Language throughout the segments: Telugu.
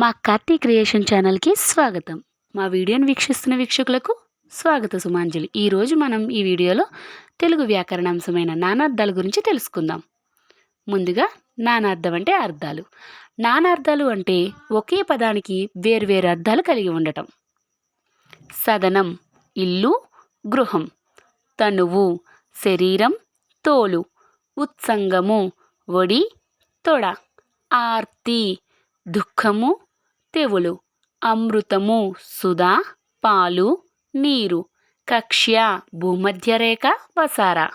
మా కార్తీ క్రియేషన్ ఛానల్కి స్వాగతం. మా వీడియోను వీక్షిస్తున్న వీక్షకులకు స్వాగత సుమాంజలి. ఈరోజు మనం ఈ వీడియోలో తెలుగు వ్యాకరణాంశమైన నానార్థాల గురించి తెలుసుకుందాం. ముందుగా నానార్థం అంటే అర్థాలు. నానార్థాలు అంటే ఒకే పదానికి వేర్వేరు అర్థాలు కలిగి ఉండటం. సదనం ఇల్లు గృహం. తనువు శరీరం తోలు. ఉత్సంగము ఒడి తొడ. ఆర్తి దుఃఖము తెవులు అమృతము సుధా పాలు నీరు కక్ష్య భూమధ్యరేఖ వసార.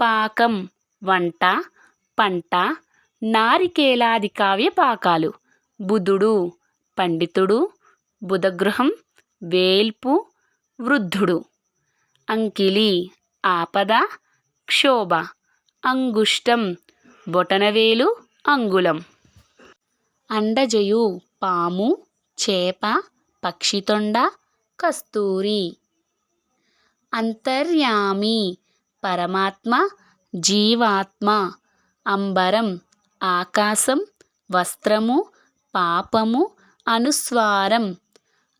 పాకం వంట పంట నారికేలాది కావ్య పాకాలు. బుధుడు పండితుడు. బుధగృహం వేల్పు వృద్ధుడు. అంకిలి ఆపద క్షోభ. అంగుష్టం బొటనవేలు అంగుళం. అండజయు. పాము చేప పక్షితొండ కస్తూరి. అంతర్యామి. పరమాత్మ జీవాత్మ. అంబరం ఆకాశం వస్త్రము పాపము అనుస్వారం.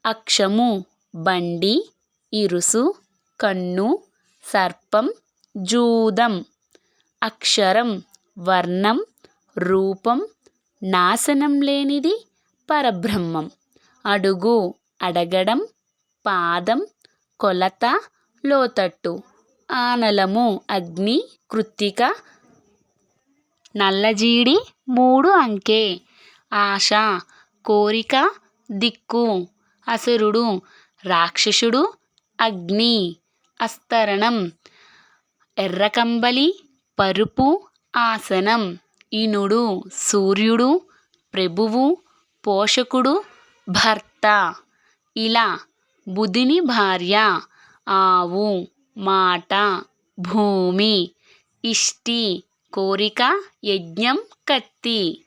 అక్షము బండి ఇరుసు కన్ను సర్పం జూదం. అక్షరం వర్ణం రూపం నాశనం లేనిది పరబ్రహ్మం. అడుగు అడగడం పాదం కొలత లోతట్టు. ఆనలము అగ్ని కృత్తిక. నల్లజీడి మూడు అంకె. ఆశ కోరిక దిక్కు. అసురుడు రాక్షసుడు అగ్ని. అస్తరణం ఎర్రకంబలి పరుపు ఆసనం. ఇనుడు సూర్యుడు ప్రభువు పోషకుడు భర్త. ఇలా బుధిని భార్య ఆవు మాట భూమి ఇష్టి కోరిక యజ్ఞం కత్తి.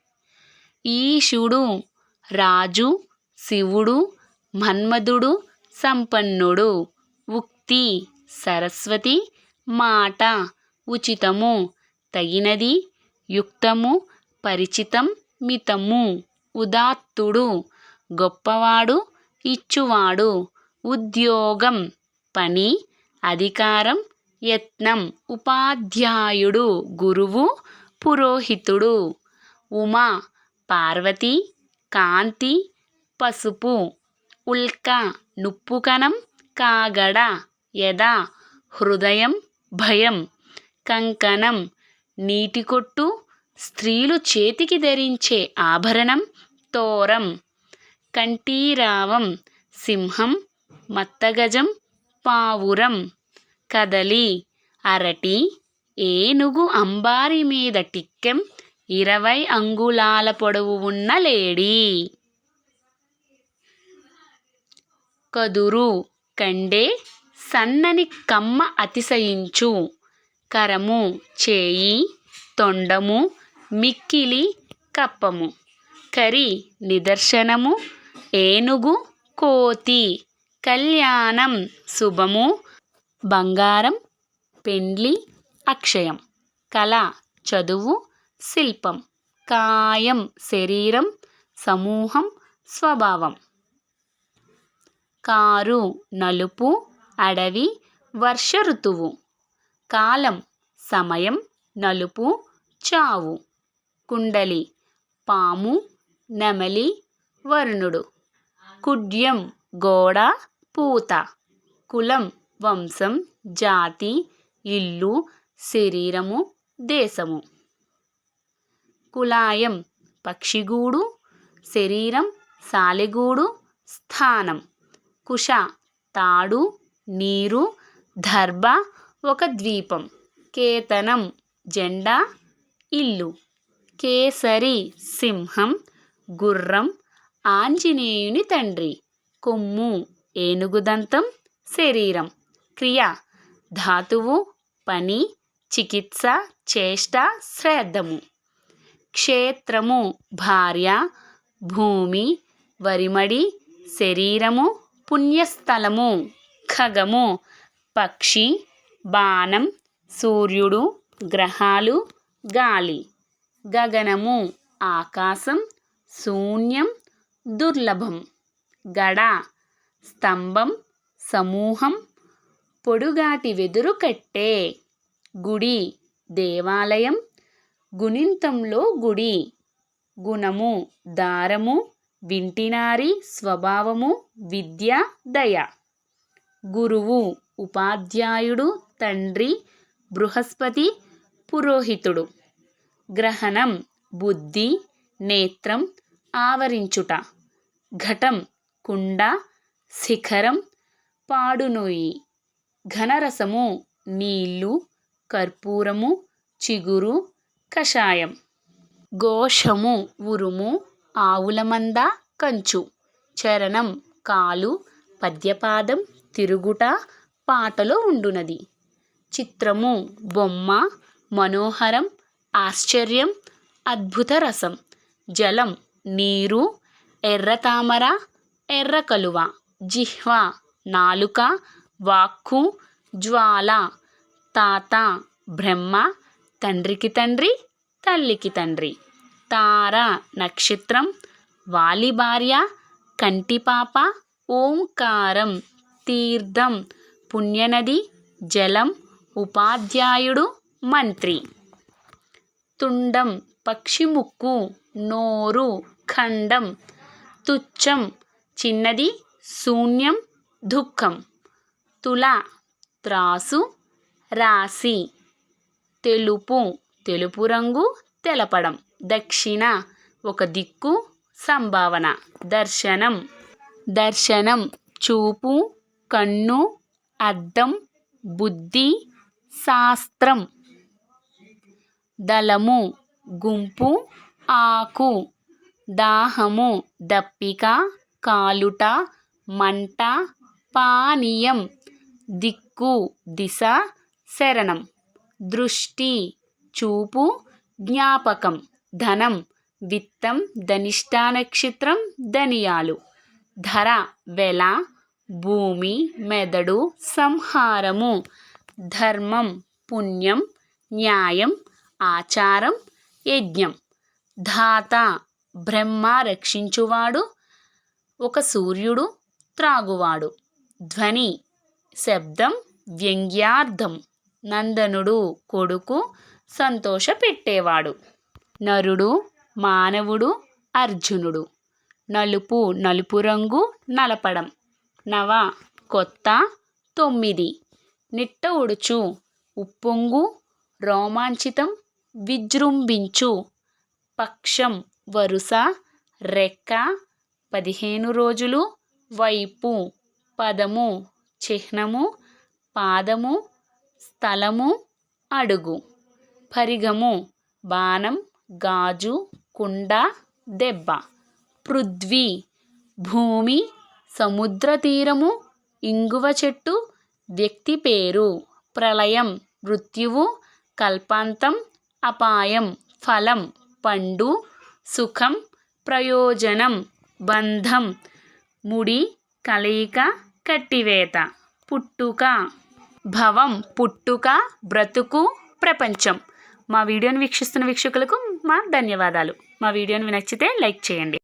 ఈశుడు రాజు శివుడు మన్మధుడు సంపన్నుడు. ఉక్తి సరస్వతి మాట ఉచితము తగినది యుక్తము పరిచితం మితము ఉదాత్తుడు గొప్పవాడు ఇచ్చువాడు ఉద్యోగం పని అధికారం యత్నం ఉపాధ్యాయుడు గురువు పురోహితుడు ఉమా పార్వతి కాంతి పసుపు ఉల్క నుప్పుకణం కాగడ యద హృదయం భయం కంకణం నీటికొట్టు స్త్రీలు చేతికి ధరించే ఆభరణం తోరం కంఠీరావం సింహం మత్తగజం పావురం కదలి అరటి ఏనుగు అంబారి మీద టిక్కెం ఇరవై అంగుళాల పొడవు ఉన్న లేడీ. కదురు కండే సన్నని కమ్మ అతిశయించు. కరము చేయి తొండము మిక్కిలి కప్పము. కరి నిదర్శనము ఏనుగు కోతి. కళ్యాణం శుభము బంగారం పెండ్లి అక్షయం. కళ చదువు శిల్పం. కాయం శరీరం సమూహం స్వభావం. కారు నలుపు అడవి వర్ష ఋతువు. కాలం సమయం నలుపు చావు. కుండలి పాము నెమలి వరుణుడు. కుడ్యం గోడ పూత. కులం వంశం జాతి ఇల్లు శరీరము దేశము. కులాయం పక్షిగూడు. శరీరం సాలెగూడు. స్థానం కుష తాడు నీరు దర్భ ఒక ద్వీపం. కేతనం జెండా ఇల్లు. కేసరి సింహం గుర్రం ఆంజనేయుని తండ్రి. కొమ్ము ఏనుగుదంతం శరీరం. క్రియ ధాతువు పని చికిత్స చేష్ట శ్రాద్ధము. క్షేత్రము భార్య భూమి వరిమడి శరీరము పుణ్యస్థలము ఖగము పక్షి బాణం సూర్యుడు గ్రహాలు గాలి. గగనము ఆకాశం శూన్యం దుర్లభం. గడ స్తంభం సమూహం పొడుగాటి వెదురు కట్టే. గుడి దేవాలయం గుణింతంలో గుడి. గుణము దారము వింటినారి స్వభావము విద్య దయ. గురువు ఉపాధ్యాయుడు తండ్రి బృహస్పతి పురోహితుడు. గ్రహణం బుద్ధి నేత్రం ఆవరించుట. ఘటం కుండ శిఖరం పాడునోయి ఘనరసము నీళ్ళు కర్పూరము చిగురు కషాయం. ఘోషము ఉరుము ఆవుల మంద కంచు. చరణం కాలు పద్యపాదం తిరుగుట పాటలో ఉండునది. చిత్రము బొమ్మ మనోహరం ఆశ్చర్యం అద్భుత రసం జలం నీరు ఎర్రతామర ఎర్ర కలువ జిహ్వ నాలుక వాక్కు జ్వాల తాత బ్రహ్మ తండ్రికి తండ్రి తల్లికి తండ్రి. తార నక్షత్రం వాలి భార్య కంటిపాప ఓంకారం తీర్థం పుణ్యనది జలం ఉపాధ్యాయుడు మంత్రి. తుండం పక్షి ముక్కు నోరు ఖండం తుచ్చం చిన్నది శూన్యం దుఃఖం. తుల త్రాసు రాశి తెలుపు తెలుపు రంగు తెలపడం. దక్షిణ ఒక దిక్కు సంభావన దర్శనం. దర్శనం చూపు కన్ను అద్దం బుద్ధి శాస్త్రం. దళము గుంపు ఆకు దాహము దప్పిక కాలుట మంట పానీయం దిక్కు దిశ శరణం. దృష్టి చూపు జ్ఞాపకం ధనం విత్తం ధనిష్టా నక్షత్రం ధనియాలు. ధర వెల భూమి మెదడు సంహారము. ధర్మం పుణ్యం న్యాయం ఆచారం యజ్ఞం. ధాత బ్రహ్మ రక్షించువాడు ఒక సూర్యుడు త్రాగువాడు. ధ్వని శబ్దం వ్యంగ్యార్థం. నందనుడు కొడుకు సంతోషపెట్టేవాడు. నరుడు మానవుడు అర్జునుడు. నలుపు నలుపు రంగు నలపడం. నవ కొత్త తొమ్మిది. నిట్ట ఉడుచు ఉప్పొంగు రోమాంచితం విజృంభించు. పక్షం వరుస రెక్క పదిహేను రోజులు వైపు పదము చిహ్నము పాదము స్థలము అడుగు. పరిగము బాణం గాజు కుండ దెబ్బ. పృథ్వీ భూమి సముద్ర తీరము ఇంగువ చెట్టు వ్యక్తి పేరు ప్రళయం మృత్యువు కల్పాంతం అపాయం ఫలం పండు సుఖం ప్రయోజనం బంధం ముడి కలయిక కట్టివేత పుట్టుక. భవం పుట్టుక బ్రతుకు ప్రపంచం. మా వీడియోని వీక్షిస్తున్న వీక్షకులకు మా ధన్యవాదాలు. మా వీడియోని నచ్చితే లైక్ చేయండి.